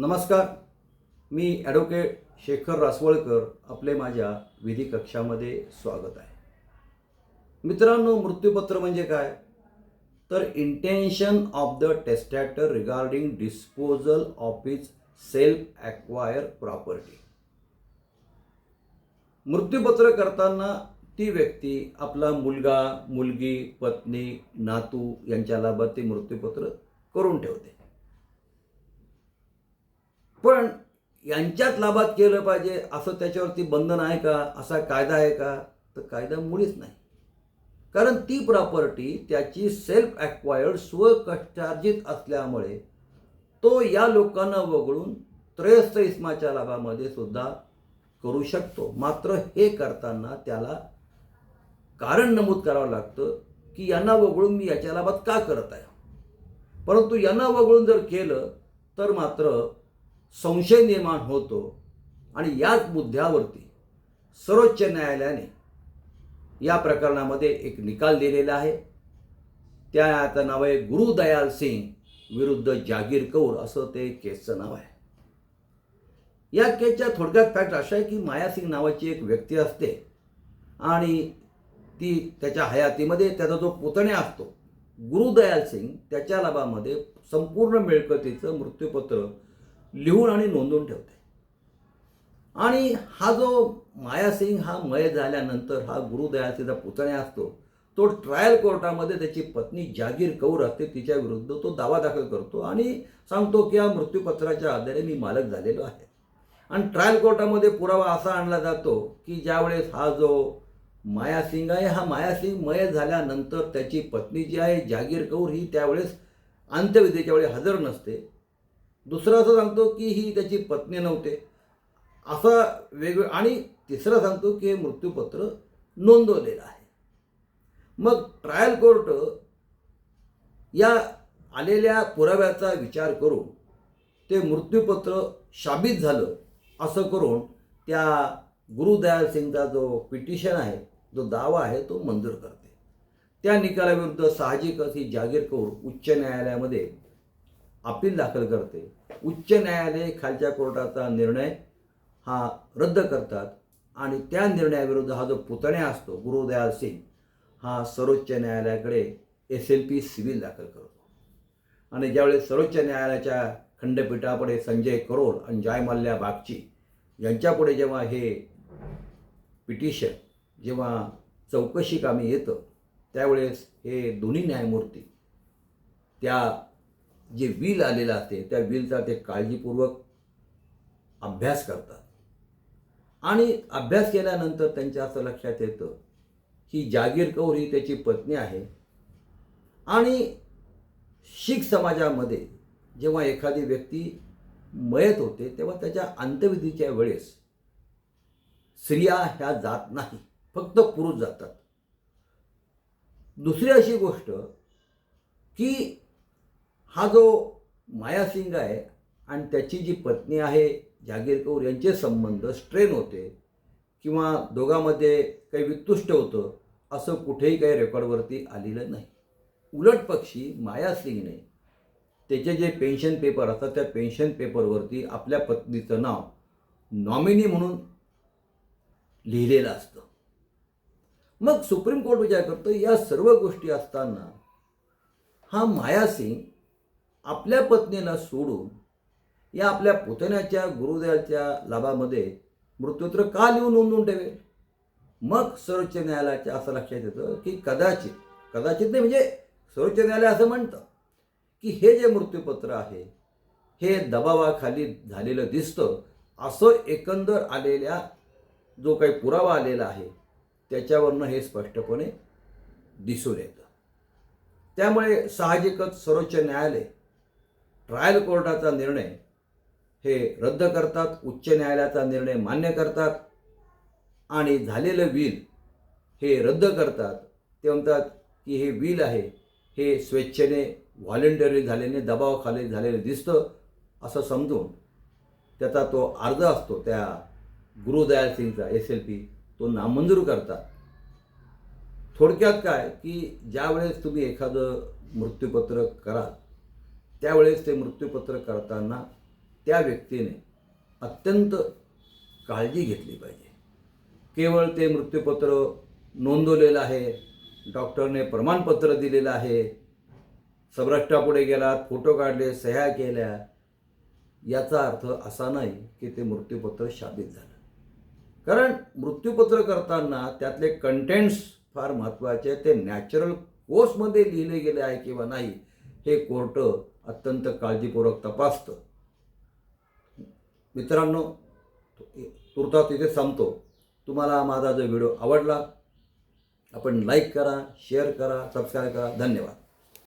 नमस्कार. मी ॲडव्होकेट शेखर रासवळकर आपले माझ्या विधी कक्षामध्ये स्वागत आहे. मित्रांनो मृत्यूपत्र म्हणजे काय? तर intention of the testator regarding disposal of is self acquire property मृत्यूपत्र करताना ती व्यक्ती आपला मुलगा मुलगी पत्नी नातू यांच्या लाभात ते मृत्यूपत्र करून ठेवते. पण यांच्याच लाभात केलं पाहिजे असं त्याच्यावरती बंधन आहे का? असा कायदा आहे का? तर कायदा मुळीच नाही. कारण ती प्रॉपर्टी त्याची सेल्फ ॲक्वायर्ड स्वकष्टार्जित असल्यामुळे तो या लोकांना वगळून त्रयस्थ इस्माच्या लाभामध्ये सुद्धा करू शकतो. मात्र हे करताना त्याला कारण नमूद करावं लागतं की यांना वगळून मी याच्या लाभात का करत आहे? परंतु यांना वगळून जर केलं तर मात्र संशय निर्माण होतो आणि याच मुद्द्यावरती सर्वोच्च न्यायालयाने या प्रकरणामध्ये एक निकाल दिलेला आहे. त्या आता नाव आहे गुरुदयाल सिंग विरुद्ध जागीर कौर असं ते केसचं नाव आहे. या केसच्या थोडक्यात फॅक्ट अशा आहे की माया सिंग नावाची एक व्यक्ती असते आणि ती त्याच्या हयातीमध्ये त्याचा जो पुतण्या असतो गुरुदयाल सिंग त्याच्या लाभामध्ये संपूर्ण मिळकतीचं मृत्यूपत्र लिहून आणि नोंदवून ठेवते. आणि हा जो माया सिंग हा मय झाल्यानंतर हा गुरुदयाल पुतण्या असतो तो ट्रायल कोर्टामध्ये त्याची पत्नी जागीर कौर असते तिच्या विरुद्ध तो दावा दाखल करतो आणि सांगतो की या मृत्यूपत्राच्या आधारे मी मालक झालेलो आहे. आणि ट्रायल कोर्टामध्ये पुरावा असा आणला जातो की ज्यावेळेस हा जो माया सिंग आहे हा माया सिंग मय झाल्यानंतर त्याची पत्नी जी आहे जागीर कौर ही त्यावेळेस अंत्यविधीच्या वेळी हजर नसते. दुसरं असं सांगतो की ही त्याची पत्नी नव्हते. असा वेगवेगळं आणि तिसरं सांगतो की हे मृत्यूपत्र नोंदवलेलं आहे. मग ट्रायल कोर्ट या आलेल्या पुराव्याचा विचार करून ते मृत्यूपत्र शाबित झालं असं करून त्या गुरुदयाल सिंगचा जो पिटिशन आहे जो दावा आहे तो मंजूर करते. त्या निकालाविरुद्ध साहजिकच ही जागीर कौर उच्च न्यायालयामध्ये अपील दाखल करते. उच्च न्यायालय खालच्या कोर्टाचा निर्णय हा रद्द करतात आणि त्या निर्णयाविरुद्ध हा जो पुतण्या असतो गुरुदयाल सिंग हा सर्वोच्च न्यायालयाकडे एस एल पी सिव्हिल दाखल करतो. आणि ज्यावेळेस सर्वोच्च न्यायालयाच्या खंडपीठापुढे संजय करोल आणि जय मल्ल्या बागची यांच्यापुढे जेव्हा हे पिटिशन जेव्हा चौकशी कामी येतं त्यावेळेस हे दोन्ही न्यायमूर्ती त्या जे विल आलेलं असते त्या विलचा ते काळजीपूर्वक अभ्यास करतात. आणि अभ्यास केल्यानंतर त्यांच्या असं लक्षात येतं की जागीर कौर ही त्याची पत्नी आहे. आणि शीख समाजामध्ये जेव्हा एखादी व्यक्ती मयत होते तेव्हा त्याच्या अंत्यविधीच्या वेळेस स्त्रिया ह्या जात नाही फक्त पुरुष जातात. दुसरी अशी गोष्ट की हा जो मायासिंग आहे आणि त्याची जी पत्नी आहे जागीर कौर यांचे संबंध स्ट्रेन होते किंवा दोघांमध्ये काही वितुष्ट होतं असं कुठेही काही रेकॉर्डवरती आलेलं नाही. उलट पक्षी माया सिंगने त्याचे जे पेन्शन पेपर असतात त्या पेन्शन पेपरवरती आपल्या पत्नीचं नाव नॉमिनी म्हणून लिहिलेलं असतं. मग सुप्रीम कोर्ट विचार करतो या सर्व गोष्टी असताना हा माया सिंग आपल्या पत्नीला सोडून या आपल्या पुतण्याच्या गुरुदयाच्या लाभामध्ये मृत्यूत्र का लिहून नोंदवून ठेवेल? मग सर्वोच्च न्यायालयाच्या असं लक्षात येतं की कदाचित कदाचित नाही म्हणजे सर्वोच्च न्यायालय असं म्हणतं की हे जे मृत्यूपत्र आहे हे दबावाखाली झालेलं दिसतं असं एकंदर आलेल्या जो काही पुरावा आलेला आहे त्याच्यावरनं हे स्पष्टपणे दिसून येतं. त्यामुळे साहजिकच सर्वोच्च न्यायालय ट्रायल कोर्टाचा निर्णय हे रद्द करतात उच्च न्यायालयाचा निर्णय मान्य करतात आणि झालेलं विल हे रद्द करतात. ते म्हणतात की हे विल आहे हे स्वेच्छेने व्हॉलेंटरी झाल्याने दबावाखाली झालेलं दिसतं असं समजून त्याचा तो अर्ज असतो त्या गुरुदयाल सिंगचा एस एल पी तो नामंजूर करतात. थोडक्यात काय की ज्यावेळेस तुम्ही एखादं मृत्यूपत्र कराल त्यावेळेस ते मृत्यूपत्र करताना त्या व्यक्तीने अत्यंत काळजी घेतली पाहिजे केवळ ते मृत्यूपत्र नोंदवलेलं आहे डॉक्टरने प्रमाणपत्र दिलेलं आहे सौराष्ट्रापुढे गेलात फोटो काढले सह्या केल्या याचा अर्थ असा नाही की ते मृत्यूपत्र शाबित झालं कारण मृत्यूपत्र करताना त्यातले कंटेंट्स फार महत्त्वाचे आहेत. ते नॅचरल कोर्समध्ये लिहिले गेले आहे किंवा नाही हे कोर्ट अत्यंत काळजीपूर्वक तपासतं. मित्रांनो तुर्तास तिथे संपतो. तुम्हाला माझा जो व्हिडिओ आवडला आपण लाईक करा शेअर करा सबस्क्राईब करा. धन्यवाद.